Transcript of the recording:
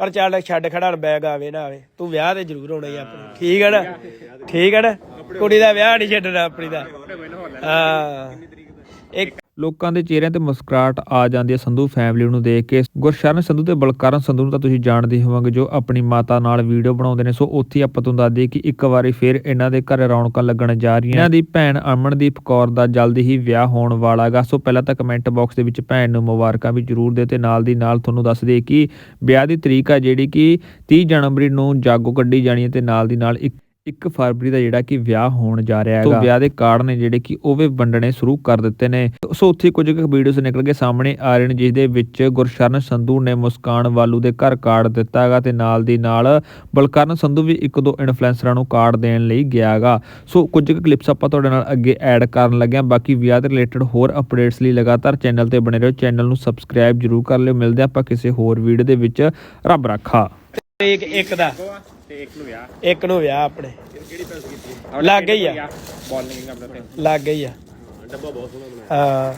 ਪਰ ਚੱਲ ਛੱਡ ਖੜਾ ਬੈਗ ਆਵੇ ਨਾ ਆਵੇ। ਤੂੰ ਵਿਆਹ ਤੇ ਜ਼ਰੂਰ ਹੋਣਾ ਹੀ ਆਪਣੇ। ਠੀਕ ਹੈ ਨਾ? ਠੀਕ ਹੈ ਨਾ? ਕੁੜੀ ਦਾ ਵਿਆਹ ਨਹੀਂ ਛੱਡਣਾ ਆਪਣੀ ਦਾ। ਹਾਂ। ਇੱਕ ਲੋਕਾਂ ਦੇ ਚਿਹਰਿਆਂ ਤੇ ਮੁਸਕਰਾਹਟ ਆ ਜਾਂਦੀ ਹੈ। ਸੰਧੂ ਫੈਮਿਲੀ ਨੂੰ ਦੇਖ ਕੇ ਗੁਰਸ਼ਰਨ ਸੰਧੂ ਤੇ ਬਲਕਰਨ ਸੰਧੂ ਨੂੰ ਤਾਂ ਤੁਸੀਂ ਜਾਣਦੇ ਹੋਵੋਗੇ, ਜੋ ਆਪਣੀ ਮਾਤਾ ਨਾਲ ਵੀਡੀਓ ਬਣਾਉਂਦੇ ਨੇ। ਸੋ ਉੱਥੇ ਆਪਾਂ ਤੁਹਾਨੂੰ ਦੱਸ ਦਈਏ ਕਿ ਇੱਕ ਵਾਰੀ ਫਿਰ ਇਹਨਾਂ ਦੇ ਘਰ ਰੌਣਕਾਂ ਲੱਗਣ ਜਾ ਰਹੀਆਂ ਇਹਨਾਂ ਦੀ ਭੈਣ ਅਮਨਦੀਪ ਕੌਰ ਦਾ ਜਲਦੀ ਹੀ ਵਿਆਹ ਹੋਣ ਵਾਲਾ ਹੈਗਾ। ਸੋ ਪਹਿਲਾਂ ਤਾਂ ਕਮੈਂਟ ਬਾਕਸ ਦੇ ਵਿੱਚ ਭੈਣ ਨੂੰ ਮੁਬਾਰਕਾਂ ਵੀ ਜ਼ਰੂਰ ਦਿਓ ਤੇ ਨਾਲ ਦੀ ਨਾਲ ਤੁਹਾਨੂੰ ਦੱਸ ਦਈਏ ਕਿ ਵਿਆਹ ਦੀ ਤਰੀਕ ਆ ਜਿਹੜੀ ਕਿ 30 ਜਨਵਰੀ ਨੂੰ ਜਾਗੋ ਕੱਢੀ ਜਾਣੀ ਹੈ ਤੇ ਨਾਲ ਦੀ ਨਾਲ ਇੱਕ 1 ਫਰਵਰੀ ਦਾ ਜਿਹੜਾ ਕਿ ਵਿਆਹ ਹੋਣ ਜਾ ਰਿਹਾ ਹੈਗਾ। ਸੋ ਵਿਆਹ ਦੇ ਕਾਰਡ ਨੇ ਜਿਹੜੇ ਕਿ ਉਹ ਵੀ ਵੰਡਣੇ ਸ਼ੁਰੂ ਕਰ ਦਿੱਤੇ ਨੇ। ਸੋ ਉੱਥੇ ਕੁਝ ਕੁ ਵੀਡੀਓਜ਼ ਨਿਕਲ ਕੇ ਸਾਹਮਣੇ ਆ ਰਹੇ ਨੇ ਜਿਸ ਦੇ ਵਿੱਚ ਗੁਰਸ਼ਰਨ ਸੰਧੂ ਨੇ ਮੁਸਕਾਨ ਵਾਲੂ ਦੇ ਘਰ ਕਾਰਡ ਦਿੱਤਾ ਹੈਗਾ ਤੇ ਨਾਲ ਦੀ ਨਾਲ ਬਲਕਰਨ ਸੰਧੂ ਵੀ ਇੱਕ ਦੋ ਇਨਫਲੂਐਂਸਰਾਂ ਨੂੰ ਕਾਰਡ ਦੇਣ ਲਈ ਗਿਆ ਹੈਗਾ। ਸੋ ਕੁਝ ਕੁ ਕਲਿੱਪਸ ਆਪਾਂ ਤੁਹਾਡੇ ਨਾਲ ਅੱਗੇ ਐਡ ਕਰਨ ਲੱਗੇ ਹਾਂ ਬਾਕੀ ਵਿਆਹ ਦੇ ਰਿਲੇਟਡ ਹੋਰ ਅਪਡੇਟਸ ਲਈ ਲਗਾਤਾਰ ਚੈਨਲ ਤੇ ਬਣੇ ਰਹੋ। ਚੈਨਲ ਨੂੰ ਸਬਸਕ੍ਰਾਈਬ ਜਰੂਰ ਕਰ ਲਿਓ। ਮਿਲਦੇ ਆਪਾਂ ਕਿਸੇ ਹੋਰ ਵੀਡੀਓ ਦੇ ਵਿੱਚ। ਰੱਬ ਰੱਖਾ। ਇੱਕ ਇੱਕ ਦਾ। ਤੇ ਇੱਕ ਨੂੰ ਵਿਆਹ। ਇੱਕ ਨੂੰ ਵਿਆਹ ਆਪਣੇ। ਕਿਹੜੀ ਪੈਸ ਕੀਤੀ ਲੱਗ ਗਈ ਆ। ਬਾਲਿੰਗ ਆਪਣਾ ਤੇ। ਲੱਗ ਗਈ ਆ। ਡੱਬਾ ਬਹੁਤ ਸੋਹਣਾ ਬਣਾਇਆ। ਹਾਂ।